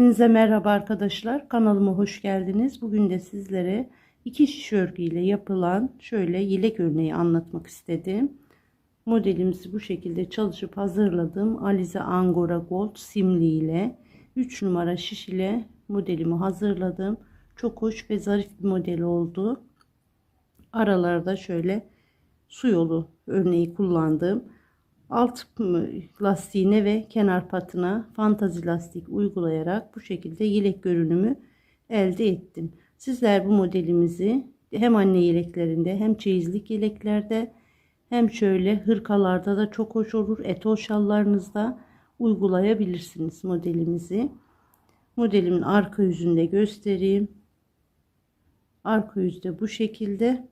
Hepinize merhaba arkadaşlar. Kanalıma hoş geldiniz. Bugün de sizlere iki şiş örgü ile yapılan şöyle yelek örneği anlatmak istedim. Modelimizi bu şekilde çalışıp hazırladım. Alize Angora Gold simli ile 3 numara şiş ile modelimi hazırladım. Çok hoş ve zarif bir model oldu. Aralarda şöyle su yolu örneği kullandım. Alt lastiğine ve kenar patına fantazi lastik uygulayarak bu şekilde yelek görünümü elde ettim. Sizler bu modelimizi hem anne yeleklerinde hem çeyizlik yeleklerde hem şöyle hırkalarda da çok hoş olur. Etol şallarınızda uygulayabilirsiniz modelimizi. Modelimin arka yüzünde göstereyim. Arka yüzde bu şekilde.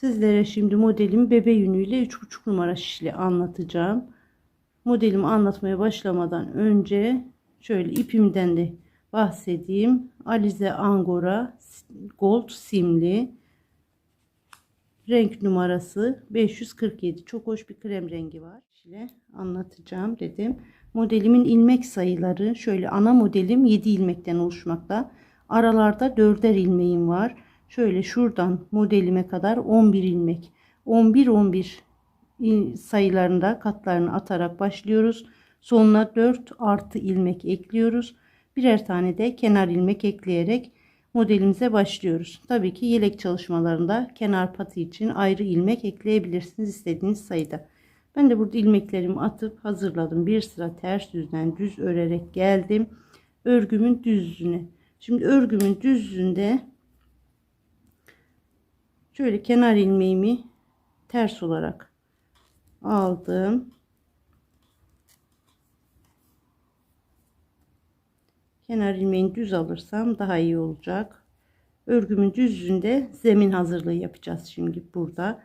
Sizlere şimdi modelimi bebe yünüyle 3,5 numara şişli anlatacağım. Modelimi anlatmaya başlamadan önce şöyle ipimden de bahsedeyim. Alize Angora Gold simli renk numarası 547. Çok hoş bir krem rengi var. Şöyle anlatacağım dedim. Modelimin ilmek sayıları şöyle ana modelim 7 ilmekten oluşmakta. Aralarda 4'er ilmeğim var. Şöyle şuradan modelime kadar 11 ilmek. 11 11 sayılarında katlarını atarak başlıyoruz. Sonuna 4 artı ilmek ekliyoruz. Birer tane de kenar ilmek ekleyerek modelimize başlıyoruz. Tabii ki yelek çalışmalarında kenar patı için ayrı ilmek ekleyebilirsiniz istediğiniz sayıda. Ben de burada ilmeklerimi atıp hazırladım. Bir sıra ters yüzden düz örerek geldim. Örgümün düz yüzüne. Şimdi örgümün düz yüzünde şöyle kenar ilmeğimi ters olarak aldım. Kenar ilmeğini düz alırsam daha iyi olacak. Örgümün düz yüzünde zemin hazırlığı yapacağız şimdi burada.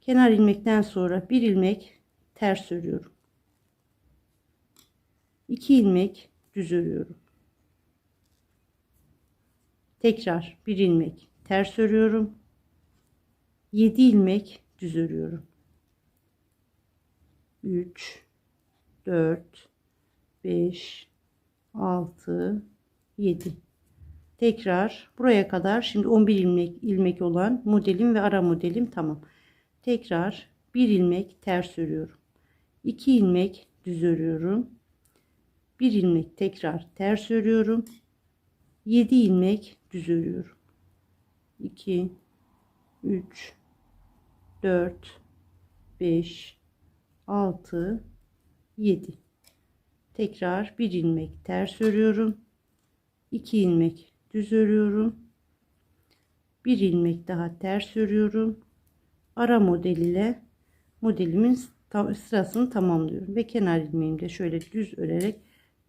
Kenar ilmekten sonra bir ilmek ters örüyorum. 2 ilmek düz örüyorum. Tekrar bir ilmek ters örüyorum. 7 ilmek düz örüyorum. 3 4 5 6 7 tekrar buraya kadar. Şimdi 11 ilmek ilmek olan modelim ve ara modelim tamam. Tekrar bir ilmek ters örüyorum. 2 ilmek düz örüyorum bir ilmek tekrar ters örüyorum. 7 ilmek düz örüyorum 2 3 4 5 6 7 tekrar bir ilmek ters örüyorum. 2 ilmek düz örüyorum. Bir ilmek daha ters örüyorum. Ara model ile modelimin sırasını tamamlıyorum ve kenar ilmeğimi de şöyle düz örerek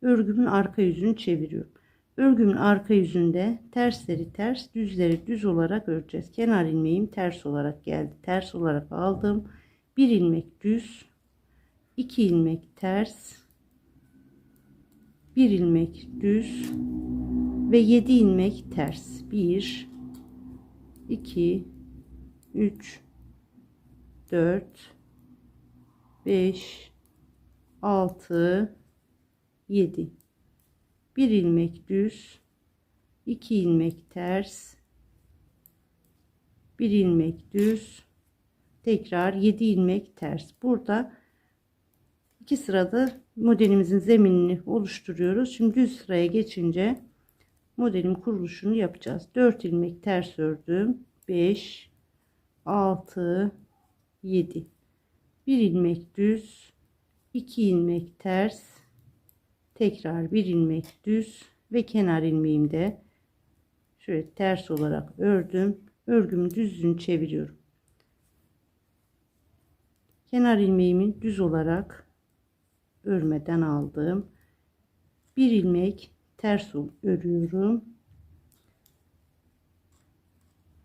örgümün arka yüzünü çeviriyorum Örgümün arka yüzünde tersleri ters, düzleri düz olarak öreceğiz. Kenar ilmeğim ters olarak geldi. Ters olarak aldım. Bir ilmek düz, iki ilmek ters, bir ilmek düz ve yedi ilmek ters. Bir, iki, üç, dört, beş, altı, yedi. 1 ilmek düz 2 ilmek ters 1 ilmek düz tekrar 7 ilmek ters. Burada iki sırada modelimizin zeminini oluşturuyoruz. Şimdi düz sıraya geçince modelin kuruluşunu yapacağız. 4 ilmek ters ördüm. 5 6 7 1 ilmek düz 2 ilmek ters tekrar bir ilmek düz ve kenar ilmeğimde şöyle ters olarak ördüm. Örgümün düzlüğünü çeviriyorum. Kenar ilmeğimi düz olarak örmeden aldım. Bir ilmek ters örüyorum.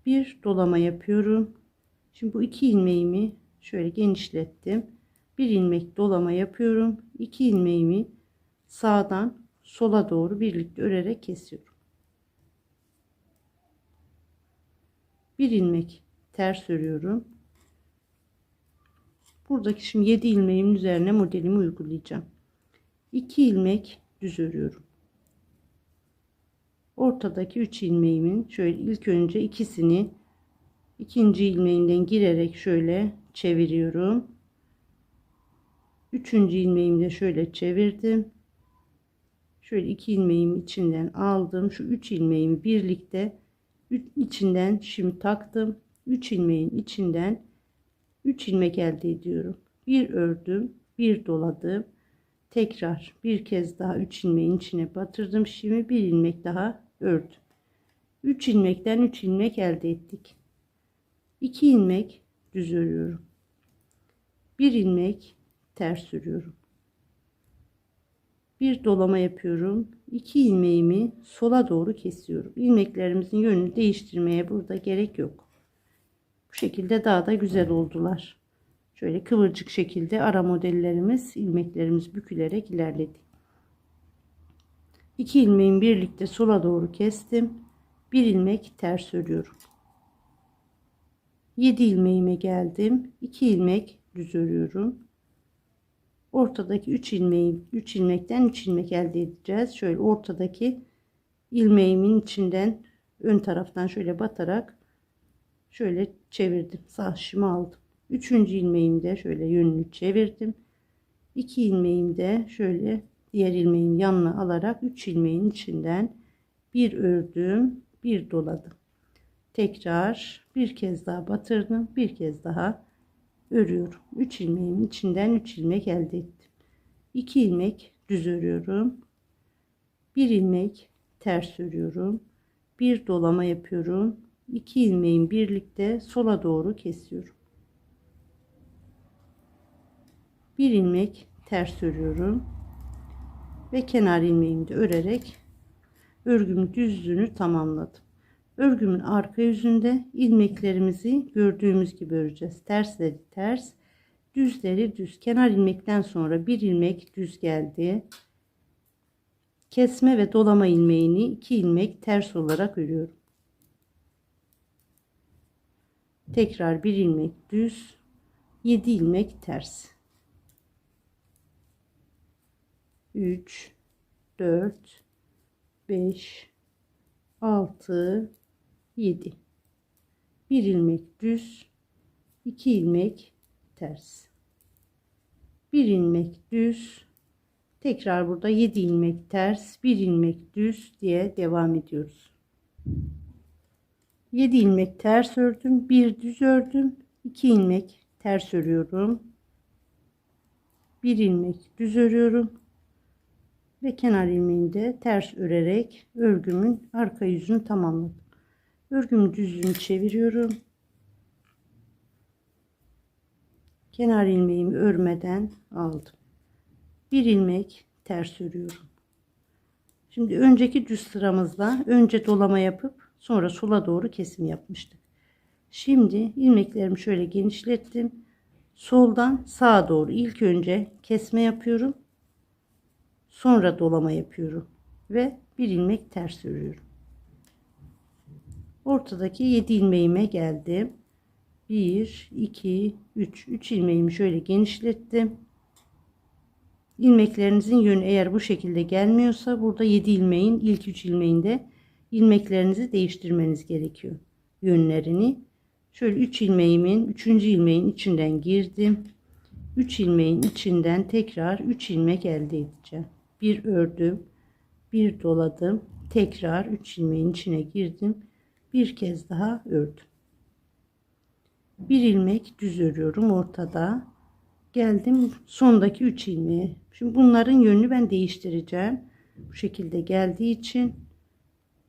Bir dolama yapıyorum. Şimdi bu iki ilmeğimi şöyle genişlettim. Bir ilmek dolama yapıyorum. İki ilmeğimi sağdan sola doğru birlikte örerek kesiyorum bir ilmek ters örüyorum buradaki şimdi 7 ilmeğimin üzerine modelimi uygulayacağım 2 ilmek düz örüyorum ortadaki 3 ilmeğimin şöyle ilk önce ikisini ikinci ilmeğinden girerek şöyle çeviriyorum. Üçüncü ilmeğimi de şöyle çevirdim. Şöyle iki ilmeğimi içinden aldım. Şu üç ilmeğimi birlikte içinden şimdi taktım. Üç ilmeğin içinden 3 ilmek elde ediyorum. Bir ördüm, bir doladım. Tekrar bir kez daha 3 ilmeğin içine batırdım. Şimdi bir ilmek daha ördüm. 3 ilmekten 3 ilmek elde ettik. 2 ilmek düz örüyorum. 1 ilmek ters örüyorum. Bir dolama yapıyorum. 2 ilmeğimi sola doğru kesiyorum. İlmeklerimizin yönünü değiştirmeye burada gerek yok. Bu şekilde daha da güzel oldular. Şöyle kıvırcık şekilde ara modellerimiz, ilmeklerimiz bükülerek ilerledi. İki ilmeğin birlikte sola doğru kestim. Bir ilmek ters örüyorum. 7 ilmeğime geldim. 2 ilmek düz örüyorum. Ortadaki 3 ilmeği 3 ilmekten 3 ilmek elde edeceğiz. Şöyle ortadaki ilmeğimin içinden ön taraftan şöyle batarak şöyle çevirdim. Sağ şişimi aldım. Üçüncü ilmeğimi de şöyle yönünü çevirdim. İki ilmeğimi de şöyle diğer ilmeğin yanına alarak üç ilmeğin içinden bir ördüm, bir doladım. Tekrar bir kez daha batırdım, bir kez daha örüyorum. Üç ilmeğin içinden üç ilmek elde ettim. İki ilmek düz örüyorum. Bir ilmek ters örüyorum. Bir dolama yapıyorum. 2 ilmeğin birlikte sola doğru kesiyorum. Bir ilmek ters örüyorum ve kenar ilmeğimi de örerek örgümün düzlüğünü tamamladım. Örgümün arka yüzünde ilmeklerimizi gördüğümüz gibi öreceğiz. Tersleri ters, düzleri düz. Kenar ilmekten sonra bir ilmek düz geldi. Kesme ve dolama ilmeğini iki ilmek ters olarak örüyorum. tekrar bir ilmek düz 7 ilmek ters 3 4 5 6 7 bir ilmek düz 2 ilmek ters. Bir ilmek düz tekrar burada 7 ilmek ters bir ilmek düz diye devam ediyoruz. 7 ilmek ters ördüm bir düz ördüm 2 ilmek ters örüyorum. 1 ilmek düz örüyorum ve kenar ilmeğini de ters örerek örgümün arka yüzünü tamamladım örgümün düzlüğünü çeviriyorum kenar ilmeğimi örmeden aldım bir ilmek ters örüyorum şimdi önceki düz sıramızda önce dolama yapıp Sonra sola doğru kesim yapmıştık. Şimdi ilmeklerimi şöyle genişlettim. Soldan sağa doğru ilk önce kesme yapıyorum. Sonra dolama yapıyorum. Ve bir ilmek ters örüyorum. Ortadaki 7 ilmeğime geldim. 1, 2, 3. 3 ilmeğimi şöyle genişlettim. İlmeklerinizin yönü eğer bu şekilde gelmiyorsa burada 7 ilmeğin ilk 3 ilmeğinde ilmeklerinizi değiştirmeniz gerekiyor. Yönlerini. Şöyle 3 ilmeğimin 3. ilmeğin içinden girdim. 3 ilmeğin içinden tekrar 3 ilmek elde edeceğim. Bir ördüm. Bir doladım. Tekrar 3 ilmeğin içine girdim. Bir kez daha ördüm. Bir ilmek düz örüyorum ortada. Geldim sondaki 3 ilmeğe. Şimdi bunların yönünü ben değiştireceğim. Bu şekilde geldiği için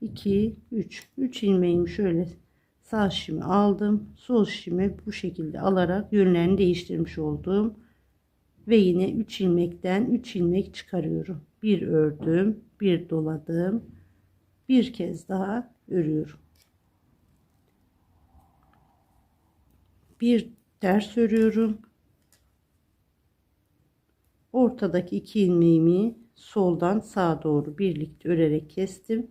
2 3 3 ilmeğimi şöyle sağ şişimi aldım sol şişimi bu şekilde alarak yönlerini değiştirmiş oldum ve yine 3 ilmekten 3 ilmek çıkarıyorum bir ördüm bir doladım bir kez daha örüyorum bir ters örüyorum. Ortadaki iki ilmeğimi soldan sağa doğru birlikte örerek kestim.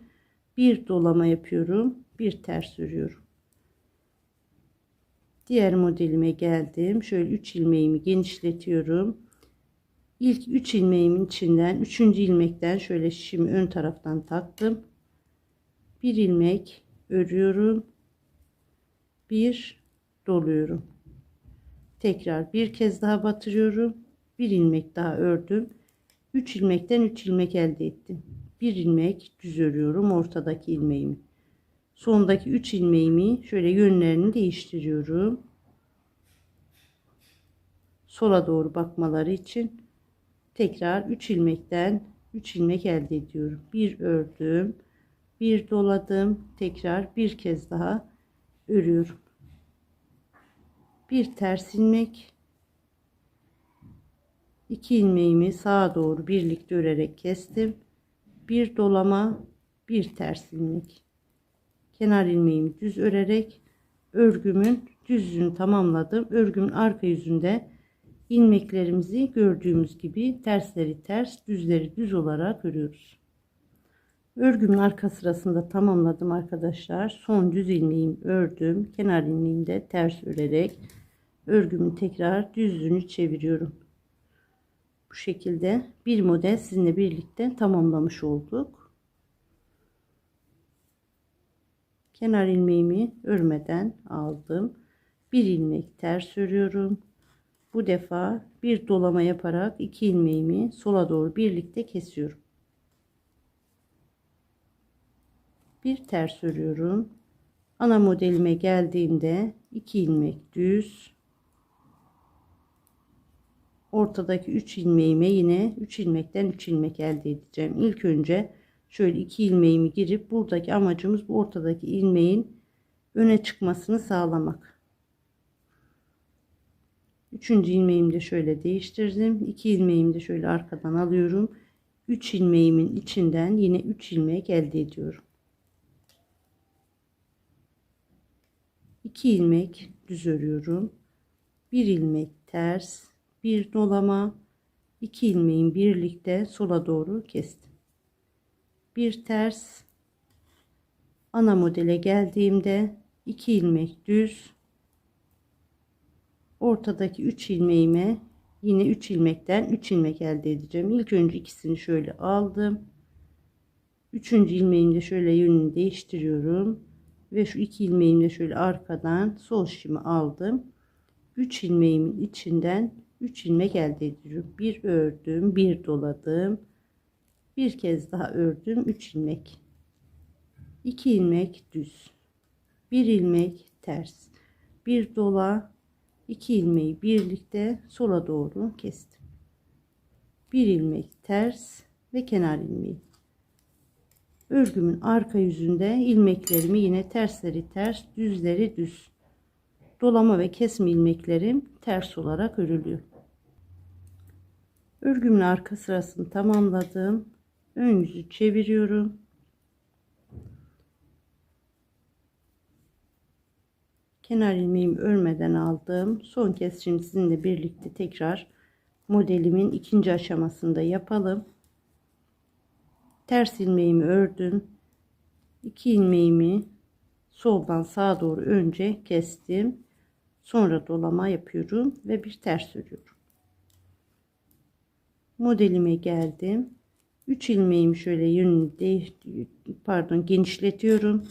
Bir dolama yapıyorum bir ters örüyorum. Diğer modelime geldim. Şöyle 3 ilmeğimi genişletiyorum. İlk 3 ilmeğimin içinden 3. ilmekten şöyle şişimi ön taraftan taktım. Bir ilmek örüyorum. Bir doluyorum. Tekrar bir kez daha batırıyorum. Bir ilmek daha ördüm. 3 ilmekten 3 ilmek elde ettim. Bir ilmek düz örüyorum ortadaki ilmeğimi. Sondaki 3 ilmeğimi şöyle yönlerini değiştiriyorum. Sola doğru bakmaları için tekrar 3 ilmekten 3 ilmek elde ediyorum. Bir ördüm bir doladım. Tekrar bir kez daha örüyorum bir ters ilmek iki ilmeğimi sağa doğru birlikte örerek kestim. Bir dolama bir ters ilmek. Kenar ilmeğimi düz örerek örgümün düz yüzünü tamamladım. Örgümün arka yüzünde ilmeklerimizi gördüğümüz gibi tersleri ters düzleri düz olarak örüyoruz. Örgümün arka sırasında tamamladım arkadaşlar. Son düz ilmeğimi ördüm. Kenar ilmeğimi de ters örerek örgümün tekrar düz yüzünü çeviriyorum. Bu şekilde bir model sizinle birlikte tamamlamış olduk. Kenar ilmeğimi örmeden aldım. Bir ilmek ters örüyorum. Bu defa bir dolama yaparak iki ilmeğimi sola doğru birlikte kesiyorum. Bir ters örüyorum. Ana modelime geldiğimde iki ilmek düz ortadaki 3 ilmeğime yine 3 ilmekten 3 ilmek elde edeceğim. İlk önce şöyle 2 ilmeğimi girip buradaki amacımız bu ortadaki ilmeğin öne çıkmasını sağlamak. Üçüncü ilmeğimi de şöyle değiştirdim. 2 ilmeğimi de şöyle arkadan alıyorum. 3 ilmeğimin içinden yine 3 ilmek elde ediyorum. 2 ilmek düz örüyorum. 1 ilmek ters, bir dolama, 2 ilmeğin birlikte sola doğru kestim. Bir ters ana modele geldiğimde 2 ilmek düz ortadaki 3 ilmeğime yine 3 ilmekten 3 ilmek elde edeceğim. İlk önce ikisini şöyle aldım. Üçüncü ilmeğimi de şöyle yönünü değiştiriyorum ve şu iki ilmeğimle şöyle arkadan sol şişimi aldım 3 ilmeğimin içinden 3 ilmek elde ediyorum bir ördüm bir doladım. Bir kez daha ördüm 3 ilmek. 2 ilmek düz. Bir ilmek ters. Bir dola 2 ilmeği birlikte sola doğru kestim. Bir ilmek ters ve kenar ilmeği. Örgümün arka yüzünde ilmeklerimi yine tersleri ters düzleri düz. Dolama ve kesme ilmeklerim ters olarak örülüyor örgümün arka sırasını tamamladım. Ön yüzü çeviriyorum. Kenar ilmeğimi örmeden aldım. Son kez şimdi sizinle birlikte tekrar modelimin ikinci aşamasında yapalım. Ters ilmeğimi ördüm. 2 ilmeğimi soldan sağa doğru önce kestim. Sonra dolama yapıyorum ve bir ters örüyorum modelime geldim 3 ilmeğimi şöyle yönünü pardon genişletiyorum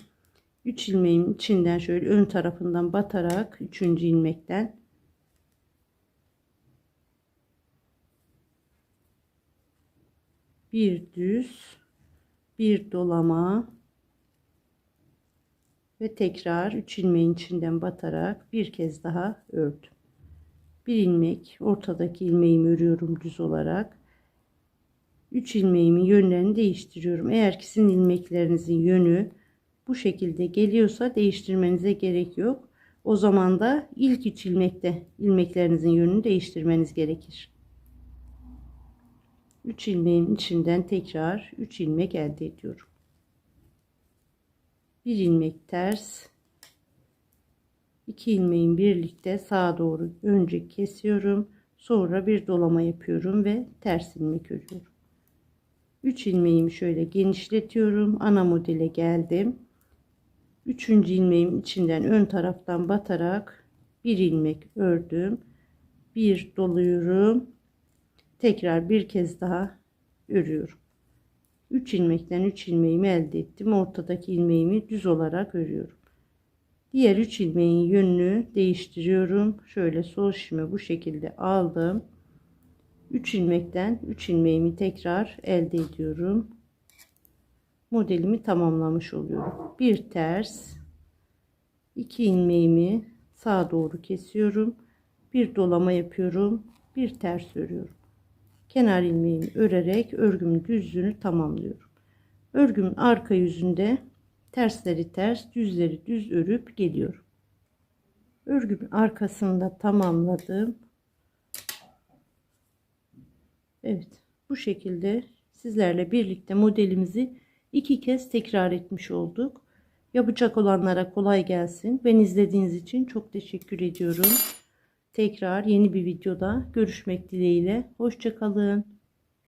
3 ilmeğin içinden şöyle ön tarafından batarak 3. ilmekten bir düz bir dolama ve tekrar 3 ilmeğin içinden batarak bir kez daha ördüm. Bir ilmek ortadaki ilmeğimi örüyorum düz olarak. 3 ilmeğimin yönlerini değiştiriyorum. Eğer ki sizin ilmeklerinizin yönü bu şekilde geliyorsa değiştirmenize gerek yok. O zaman da ilk 3 ilmekte ilmeklerinizin yönünü değiştirmeniz gerekir. 3 ilmeğin içinden tekrar 3 ilmek elde ediyorum. 1 ilmek ters 2 ilmeğin birlikte sağa doğru önce kesiyorum sonra bir dolama yapıyorum ve ters ilmek örüyorum 3 ilmeğimi şöyle genişletiyorum ana modele geldim 3. ilmeğim içinden ön taraftan batarak bir ilmek ördüm bir doluyorum tekrar bir kez daha örüyorum 3 ilmekten 3 ilmeğimi elde ettim. Ortadaki ilmeğimi düz olarak örüyorum. Diğer 3 ilmeğin yönünü değiştiriyorum. Şöyle sol şişime bu şekilde aldım. 3 ilmekten 3 ilmeğimi tekrar elde ediyorum. Modelimi tamamlamış oluyorum. Bir ters 2 ilmeğimi sağa doğru kesiyorum. Bir dolama yapıyorum. Bir ters örüyorum. Kenar ilmeğimi örerek örgümün düzlüğünü tamamlıyorum. Örgümün arka yüzünde tersleri ters, düzleri düz örüp geliyorum. Örgümün arkasında tamamladım. Evet, bu şekilde sizlerle birlikte modelimizi iki kez tekrar etmiş olduk. Yapacak olanlara kolay gelsin. Ben izlediğiniz için çok teşekkür ediyorum. Tekrar yeni bir videoda görüşmek dileğiyle. Hoşçakalın.